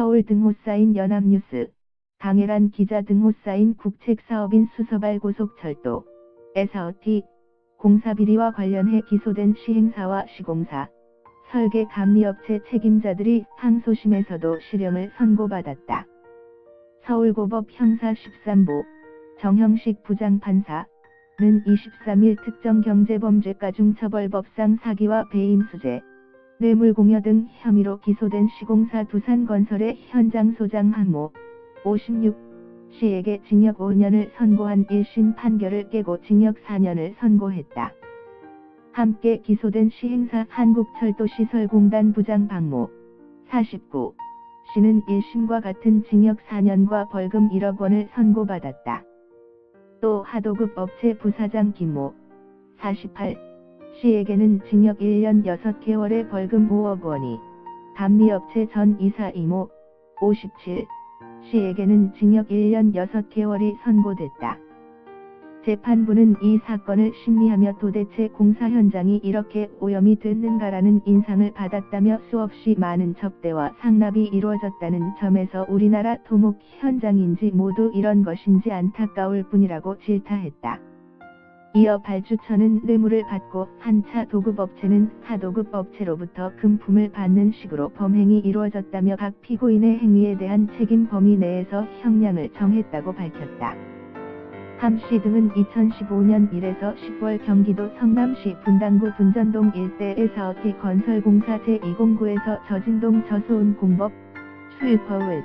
서울 등호 쌓인 연합뉴스, 강혜란 기자 등호 쌓인 국책사업인 수서발 고속철도, 에사어티, 공사비리와 관련해 기소된 시행사와 시공사, 설계 감리업체 책임자들이 항소심에서도 실형을 선고받았다. 서울고법 형사 13부 정형식 부장판사는 23일 특정경제범죄가중처벌법상 사기와 배임 수재, 뇌물공여 등 혐의로 기소된 시공사 두산건설의 현장 소장 한모 56 씨에게 징역 5년을 선고한 1심 판결을 깨고 징역 4년을 선고했다. 함께 기소된 시행사 한국철도시설공단 부장 박모 49 씨는 1심과 같은 징역 4년과 벌금 1억 원을 선고받았다. 또 하도급 업체 부사장 김모 48 씨에게는 징역 1년 6개월의 벌금 5억 원이, 감리업체 전 이사 이모 57 씨에게는 징역 1년 6개월이 선고됐다. 재판부는 이 사건을 심리하며 도대체 공사 현장이 이렇게 오염이 됐는가라는 인상을 받았다며 수없이 많은 접대와 상납이 이루어졌다는 점에서 우리나라 토목 현장인지 모두 이런 것인지 안타까울 뿐이라고 질타했다. 이어 발주처는 뇌물을 받고 한차 도급업체는 하도급 업체로부터 금품을 받는 식으로 범행이 이루어졌다며 각 피고인의 행위에 대한 책임 범위 내에서 형량을 정했다고 밝혔다. 함씨 등은 2015년 1에서 10월 경기도 성남시 분당구 분전동 일대의 사업티 건설공사 제209에서 저진동 저소은 공법 수유퍼웨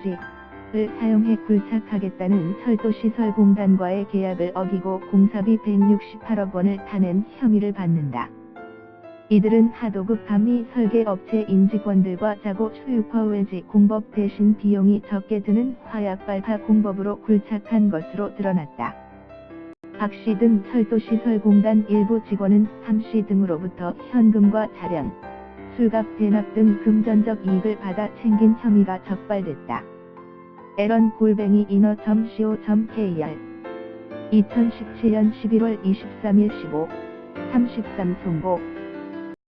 지을 사용해 굴착하겠다는 철도시설공단과의 계약을 어기고 공사비 168억 원을 타낸 혐의를 받는다. 이들은 하도급 감리 설계업체 임직원들과 자고 수유퍼웨지 공법 대신 비용이 적게 드는 화약 발파 공법으로 굴착한 것으로 드러났다. 박 씨 등 철도시설공단 일부 직원은 함 씨 등으로부터 현금과 차량, 술값 대납 등 금전적 이익을 받아 챙긴 혐의가 적발됐다. 에런 골뱅이 인어.co.kr 2017년 11월 23일 15, 33 송고